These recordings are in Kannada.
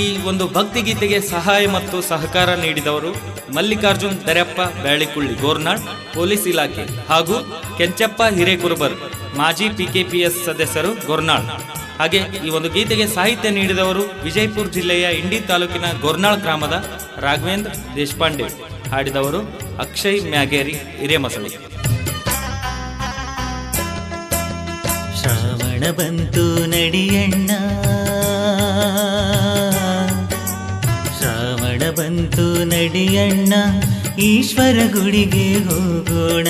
ಈ ಒಂದು ಭಕ್ತಿಗೀತೆಗೆ ಸಹಾಯ ಮತ್ತು ಸಹಕಾರ ನೀಡಿದವರು ಮಲ್ಲಿಕಾರ್ಜುನ್ ದರ್ಯಪ್ಪ, ಬ್ಯಾಳಿಕುಳ್ಳಿ ಗೋರ್ನಾಳ್, ಪೊಲೀಸ್ ಇಲಾಖೆ ಹಾಗೂ ಕೆಂಚಪ್ಪ ಹಿರೇಕುರುಬರ್, ಮಾಜಿ ಪಿಕೆಪಿಎಸ್ ಸದಸ್ಯರು ಗೋರ್ನಾಳ್. ಹಾಗೆ ಈ ಒಂದು ಗೀತೆಗೆ ಸಾಹಿತ್ಯ ನೀಡಿದವರು ವಿಜಯಪುರ ಜಿಲ್ಲೆಯ ಇಂಡಿ ತಾಲೂಕಿನ ಗೋರ್ನಾಳ್ ಗ್ರಾಮದ ರಾಘವೇಂದ್ರ ದೇಶಪಾಂಡೆ. ಹಾಡಿದವರು ಅಕ್ಷಯ್ ಮ್ಯಾಗೇರಿ ಹಿರೇಮಸಳಿ ಶ್ರಾವಣ ಬಂತು ನಡಿಯಣ್ಣ. ಬಂತು ನಡಿಯಣ್ಣ, ಈಶ್ವರ ಗುಡಿಗೆ ಹೋಗೋಣ,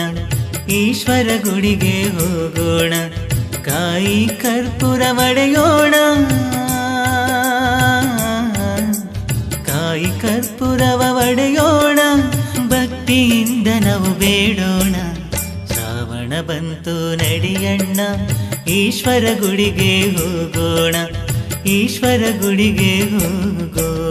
ಈಶ್ವರ ಗುಡಿಗೆ ಹೋಗೋಣ, ಕಾಯಿ ಕರ್ಪೂರ ಒಡೆಯೋಣ. ಕಾಯಿ ಕರ್ಪೂರವ ಒಡೆಯೋಣ, ಭಕ್ತಿಯಿಂದ ನಾವು ಬೇಡೋಣ. ಶ್ರಾವಣ ಬಂತು ನಡಿಯಣ್ಣ, ಈಶ್ವರ ಗುಡಿಗೆ ಹೋಗೋಣ, ಈಶ್ವರ ಗುಡಿಗೆ ಹೋಗೋಣ.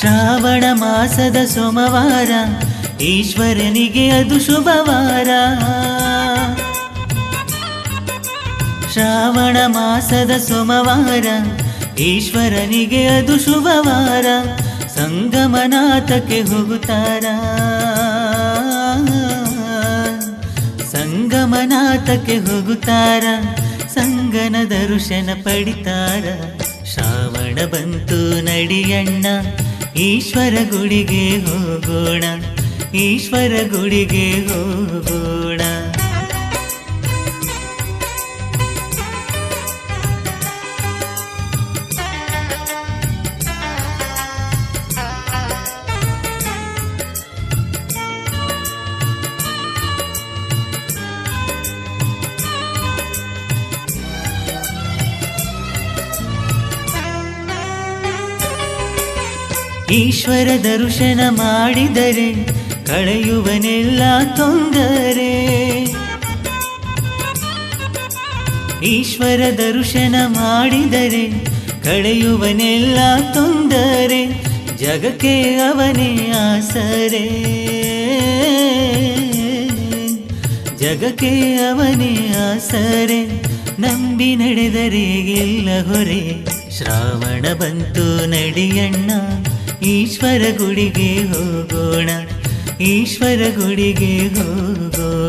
ಶ್ರಾವಣ ಮಾಸದ ಸೋಮವಾರ, ಈಶ್ವರನಿಗೆ ಅದು ಶುಭವಾರ. ಶ್ರಾವಣ ಮಾಸದ ಸೋಮವಾರ, ಈಶ್ವರನಿಗೆ ಅದು ಶುಭವಾರ. ಸಂಗಮನಾಥಕ್ಕೆ ಹೋಗುತ್ತಾರ. ಸಂಗಮನಾಥಕ್ಕೆ ಹೋಗುತ್ತಾರ. ಸಂಗನ ದರ್ಶನ ಪಡಿತಾರ. ಶ್ರಾವಣ ಬಂತು ನಡಿಯಣ್ಣ. ಈಶ್ವರ ಗುಡಿಗೆ ಹೋಗೋಣ ಈಶ್ವರ ಗುಡಿಗೆ ಹೋಗೋಣ. ಈಶ್ವರ ದರ್ಶನ ಮಾಡಿದರೆ ಕಳೆಯುವನೆಲ್ಲ ತೊಂದರೆ. ಈಶ್ವರ ದರ್ಶನ ಮಾಡಿದರೆ ಕಳೆಯುವನೆಲ್ಲ ತೊಂದರೆ. ಜಗಕ್ಕೆ ಅವನೇ ಆಸರೆ. ಜಗಕ್ಕೆ ಅವನೇ ಆಸರೆ. ನಂಬಿ ನಡೆದರೆ ಇಲ್ಲ ಹೊರೆ. ಶ್ರಾವಣ ಬಂತು ನಡಿಯಣ್ಣ. ಈಶ್ವರ ಗುಡಿಗೆ ಹೋಗೋಣ ಈಶ್ವರ ಗುಡಿಗೆ ಹೋಗೋಣ.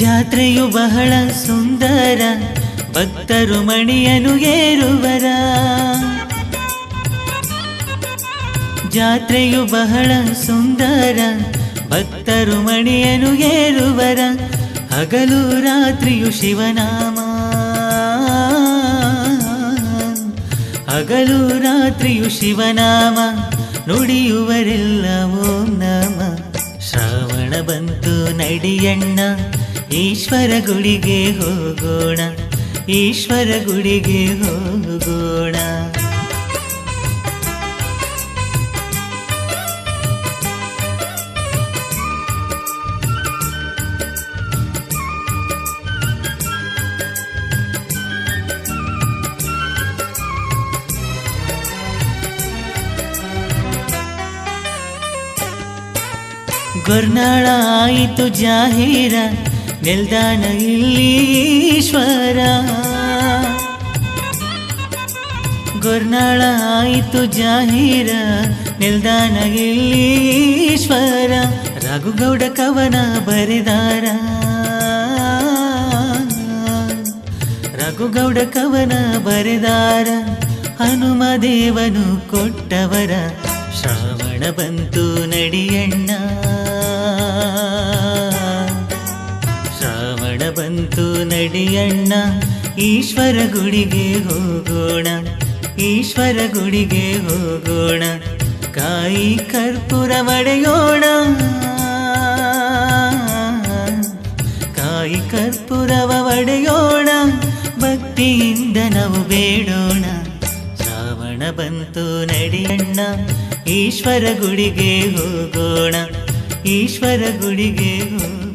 ಜಾತ್ರೆಯು ಬಹಳ ಸುಂದರ, ಭಕ್ತರು ಮಣಿಯನು ಏರುವರ. ಜಾತ್ರೆಯು ಬಹಳ ಸುಂದರ, ಭಕ್ತರು ಮಣಿಯನು ಏರುವರ. ಹಗಲು ರಾತ್ರಿಯು ಶಿವನಾಮ. ಹಗಲು ರಾತ್ರಿಯು ಶಿವನಾಮ, ನುಡಿಯುವರೆಲ್ಲವೋ ಓಂ ನಮ. ಶ್ರಾವಣ ಬಂತು ನಡಿಯಣ್ಣ ಈಶ್ವರ ಗುಡಿಗೆ ಹೋಗೋಣ ಈಶ್ವರ ಗುಡಿಗೆ ಹೋಗೋಣ. ಗೊರ್ನಾಳ ಆಯಿತು ಜಾಹೀರ ನಿಲ್ದಾಣ ಇಲ್ಲೀಶ್ವರ. ಗುರ್ನಾಳ ಆಯಿತು ಜಾಹೀರ, ನಿಲ್ದಾಣ ಇಲ್ಲೀಶ್ವರ. ರಘುಗೌಡ ಕವನ ಬರೆದಾರ. ರಘುಗೌಡ ಕವನ ಬರೆದಾರ. ಹನುಮ ದೇವನು ಕೊಟ್ಟವರ. ಶ್ರಾವಣ ಬಂತು ನಡಿಯಣ್ಣ. ಬಂತು ನಡಿಯಣ್ಣ, ಈಶ್ವರ ಗುಡಿಗೆ ಹೋಗೋಣ, ಈಶ್ವರ ಗುಡಿಗೆ ಹೋಗೋಣ, ಕಾಯಿ ಕರ್ಪೂರ ಒಡೆಯೋಣ. ಕಾಯಿ ಕರ್ಪೂರವ ಒಡೆಯೋಣ, ಭಕ್ತಿಯಿಂದ ನಾವು ಬೇಡೋಣ. ಶ್ರಾವಣ ಬಂತು ನಡಿಯಣ್ಣ, ಈಶ್ವರ ಗುಡಿಗೆ ಹೋಗೋಣ, ಈಶ್ವರ ಗುಡಿಗೆ ಹೋಗೋಣ.